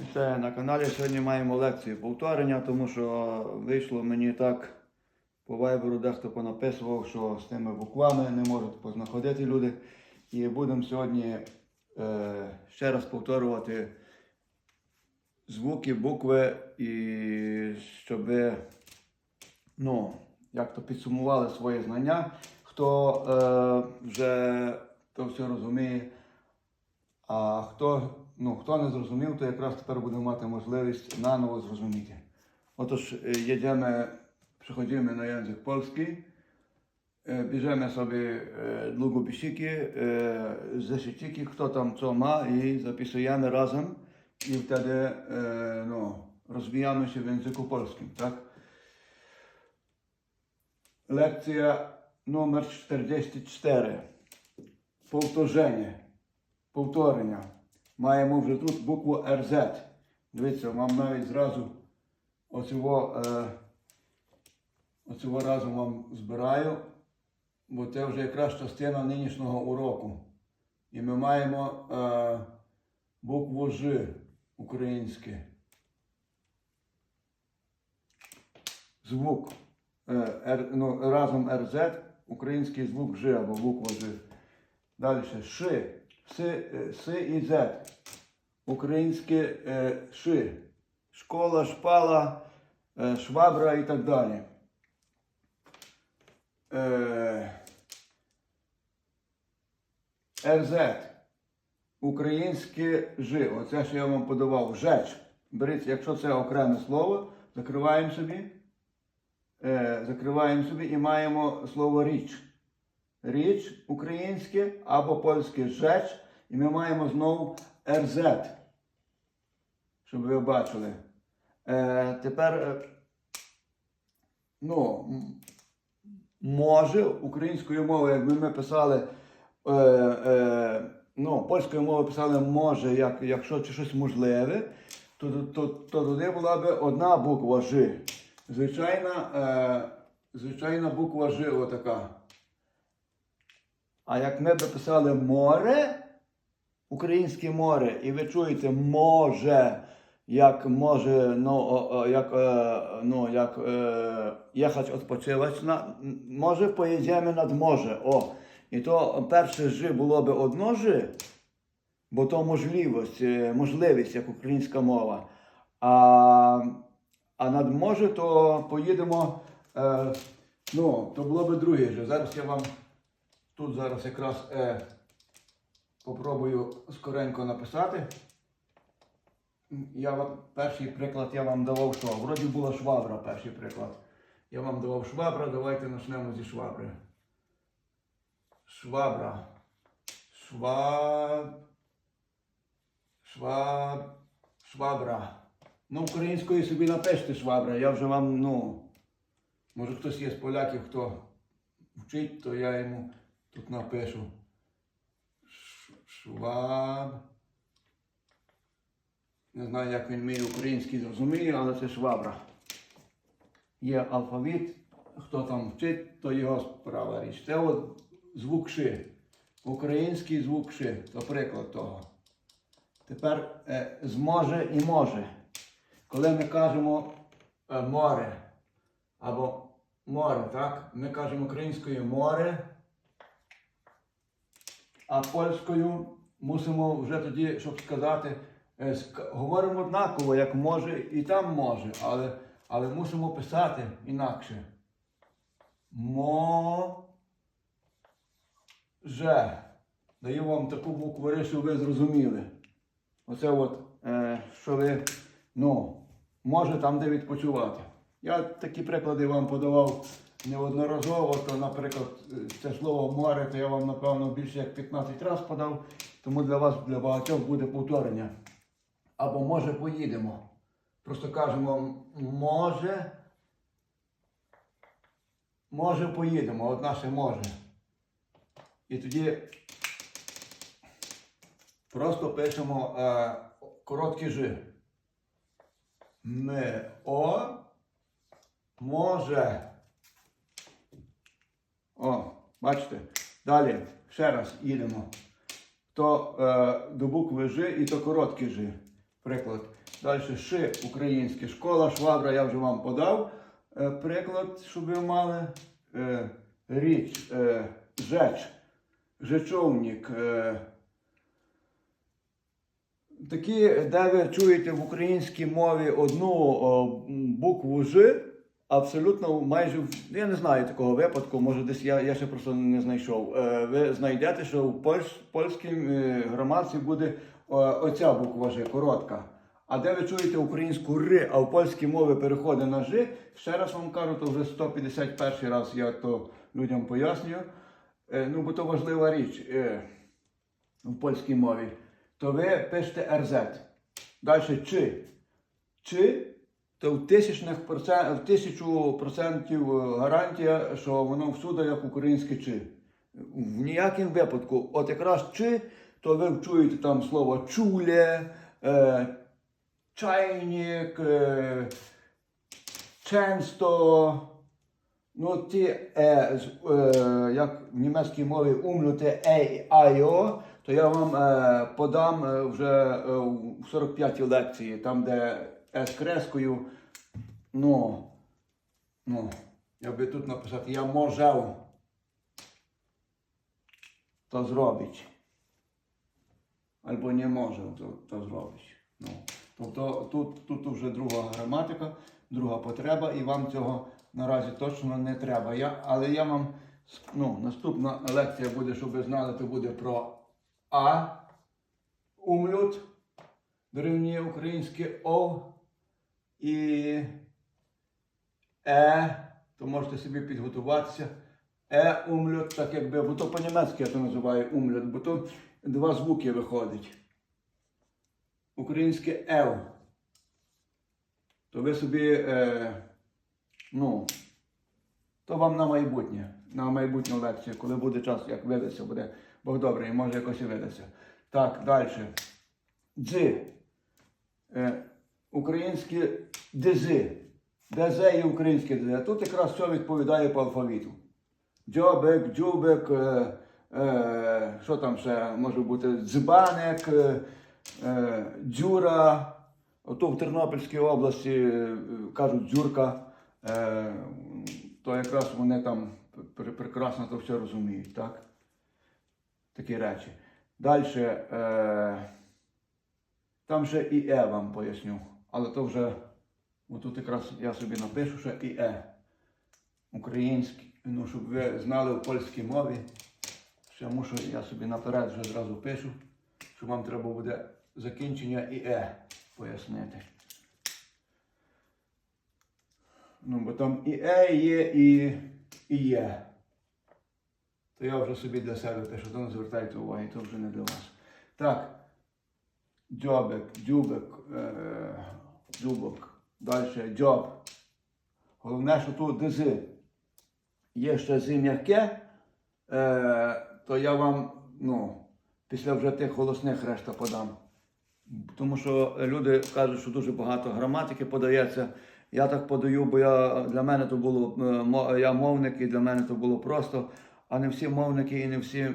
Вітаю на каналі. Сьогодні маємо лекцію повторення, тому що вийшло мені так по вайберу, дехто понаписував, що з тими буквами не можуть познаходити люди. І будемо сьогодні е, ще раз повторювати звуки, букви, і щоб ну, як то підсумували своє знання. Хто е, вже то все розуміє, а хто, ну, хто не зрозумів, то якраз тепер буде мати можливість наново зрозуміти. Otóż y, jedziemy, przechodzimy na język polski, y, bierzemy sobie y, długopisiki, y, zeszyciki, kto tam co ma i zapisujemy razem i wtedy y, no, rozwijamy się w języku polskim, tak? Lekcja numer 44. Повторення. Повторення. Маємо вже тут букву RZ. Дивіться, вам навіть зразу оцього, е, оцього разом вам збираю, бо це вже якраз частина нинішнього уроку. І ми маємо е, букву Ж українське. Звук. Е, Р, ну, разом RZ, український звук Ж або буква Ж. Далі Ш. С, е, С і З. Українське е, Ши. Школа, шпала, е, швабра і так далі. Е, РЗ. Українське Ж. Оце, що я вам подавав. Жеч. Беріть, якщо це окреме слово, закриваємо собі. Е, закриваємо собі і маємо слово річ річ українське або польське жеч, і ми маємо знову РЗ, щоб ви бачили. Е, тепер, е, ну, може українською мовою, якби ми писали, е, е, ну, польською мовою писали може, як, якщо чи щось можливе, то, то, то, то туди була б одна буква Ж. Звичайна, е, звичайна буква Ж отака. А як ми би писали море, українське море, і ви чуєте може, як може, ну, як, е, ну, як е, їхати відпочивати, на, може поїдемо над море. О. І то перше ж було би одно ж, бо то можливість, е, можливість, як українська мова. А, а над може, то поїдемо, е, ну, то було би друге ж. Зараз я вам Тут зараз якраз е, попробую скоренько написати. Я вам, перший приклад я вам давав що? Вроді була швабра, перший приклад. Я вам давав швабра, давайте почнемо зі швабри. Швабра. Шва... Шва... Швабра. Ну, українською собі напишете швабра. Я вже вам, ну. Може хтось є з поляків, хто вчить, то я йому тут напишу. Шваб. Не знаю, як він мій український зрозуміє, але це швабра. Є алфавіт. Хто там вчить, то його справа річ. Це от звук ши. Український звук ши. То приклад того. Тепер е, зможе і може. Коли ми кажемо е, море або море, так? Ми кажемо українською море, а польською мусимо вже тоді, щоб сказати, е, говоримо однаково, як може і там може, але, але мусимо писати інакше. Мо. Же. Даю вам таку букву Р, щоб ви зрозуміли. Оце от, е, що ви, ну, може там де відпочивати. Я такі приклади вам подавав неодноразово, то, наприклад, е, це слово море, то я вам, напевно, більше як 15 разів подав, тому для вас, для багатьох буде повторення. Або може поїдемо. Просто кажемо, може, може поїдемо, от наше може. І тоді просто пишемо е, короткі жи. Ми о може. Бачите? Далі ще раз їдемо. То е, до букви Ж і то короткі Ж. Приклад. Далі ши українське. Школа, швабра, я вже вам подав. Е, приклад, щоб ви мали. Е, річ, е, жеч, жечовник. Е, такі, де ви чуєте в українській мові одну о, букву Ж, абсолютно майже, я не знаю такого випадку, може десь я, я ще просто не знайшов. Е, ви знайдете, що в польсь, польській е, граматиці буде оця буква Ж, коротка. А де ви чуєте українську Р, а в польській мові переходить на Ж, ще раз вам кажу, то вже 151 раз я то людям пояснюю. Е, ну, бо то важлива річ е, в польській мові. То ви пишете РЗ. Далі чи. Чи, то в тисячних процент, в тисячу процентів е, гарантія, що воно всюди як українське чи. В ніякому випадку, от якраз чи, то ви чуєте там слово чуле, е, чайник, е, часто. Ну, ті, е, е, як в німецькій мові умлюте е, айо, то я вам е, подам е, вже е, в 45-й лекції, там, де з крескою. Ну, ну, я би тут написати, я можев то зробить. Або не може то, то зробить. Ну, тобто тут, тут вже друга граматика, друга потреба, і вам цього наразі точно не треба. Я, але я вам ну, наступна лекція буде, щоб ви знали, то буде про А, умлют, дорівнює українське О і Е, то можете собі підготуватися. Е умлют, так якби, бо то по-німецьки я то називаю умлют, бо то два звуки виходить. Українське Ел. То ви собі, е, ну, то вам на майбутнє, на майбутню лекцію, коли буде час, як видасться, буде Бог добрий, може якось і видасться. Так, далі. Дзи. Е, українське дези. ДЗ і українське ДЗ. Тут якраз все відповідає по алфавіту. Дзьобик, дзюбик, е, е, що там ще може бути, дзбаник, е, е, дзюра. Ото в Тернопільській області е, кажуть дзюрка, е, то якраз вони там прекрасно то все розуміють, так? Такі речі. Далі. Е, там ще і Е вам поясню, але то вже, отут якраз я собі напишу ще і Е. Український, ну, щоб ви знали в польській мові. Ще мушу, я собі наперед вже зразу пишу, що вам треба буде закінчення і Е пояснити. Ну, бо там і Е є, і, і є. То я вже собі для себе пишу, то не звертайте уваги, то вже не для вас. Так. Дзьобик, дзюбик, е, дзюбок, далі дзьоб. Головне, що тут дизи. Є ще зи м'яке, е, то я вам ну, після вже тих голосних решта подам. Тому що люди кажуть, що дуже багато граматики подається. Я так подаю, бо я, для мене то було е, я мовник, і для мене то було просто. А не всі мовники і не всі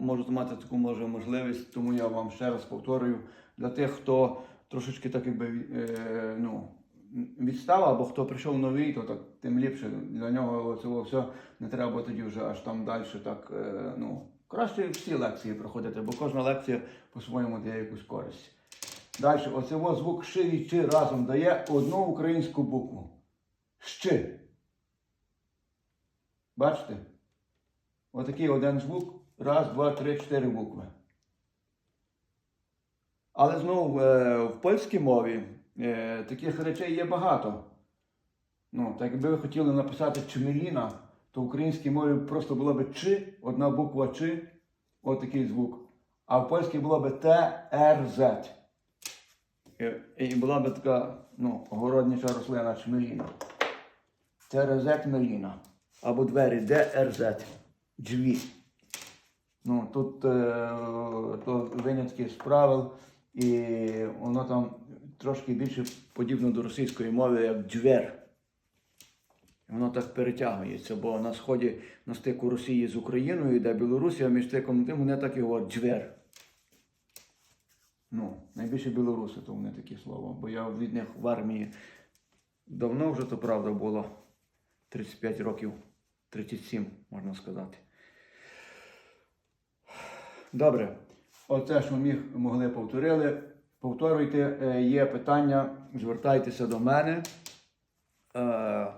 можуть мати таку може, можливість, тому я вам ще раз повторюю для тих, хто трошечки так якби ну, відстав, або хто прийшов новий, то так тим ліпше для нього цього все не треба тоді вже аж там далі так. Ну, краще всі лекції проходити, бо кожна лекція по-своєму дає якусь користь. Далі, оце звук ши і чи разом дає одну українську букву. Щи. Бачите? Отакий один звук. Раз, два, три, чотири букви. Але знову е, в польській мові е, таких речей є багато. Ну, так якби ви хотіли написати чмеліна, то в українській мові просто було б чи, одна буква чи, отакий звук. А в польській було б Т, Р, З. І, і була б така ну, огороднича рослина чмеліна. ТРЗ Меліна. Або двері ДРЗ. Дві. Ну, тут е, то винятки з правил, і воно там трошки більше подібно до російської мови, як двер. Воно так перетягується, бо на сході на стику Росії з Україною йде Білорусія, між стиком тим вони так і говорять двер. Ну, найбільше білоруси, то вони такі слова. Бо я від них в армії давно вже, то правда, було 35 років, 37, можна сказати. Добре. Оце, що міг, могли повторили. Повторюйте, Е, є питання, звертайтеся до мене. Е,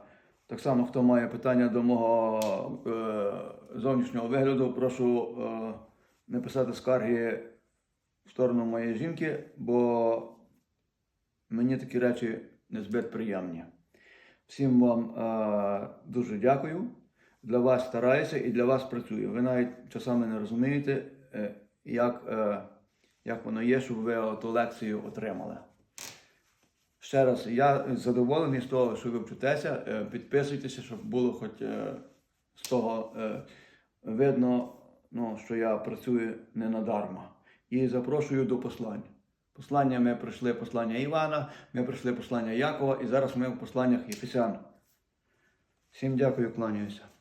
Так само, хто має питання до мого е, зовнішнього вигляду, прошу не писати скарги в сторону моєї жінки, бо мені такі речі незбит приємні. Всім вам дуже дякую. Для вас стараюся і для вас працюю. Ви навіть часами не розумієте, як, е, як воно є, щоб ви ту лекцію отримали. Ще раз, я задоволений з того, що ви вчитеся. Е, Підписуйтеся, щоб було хоч е, з того е, видно, ну, що я працюю не надарма. І запрошую до послань. Послання ми пройшли послання Івана, ми пройшли послання Якова, і зараз ми в посланнях Єфесян. Всім дякую, кланяюся.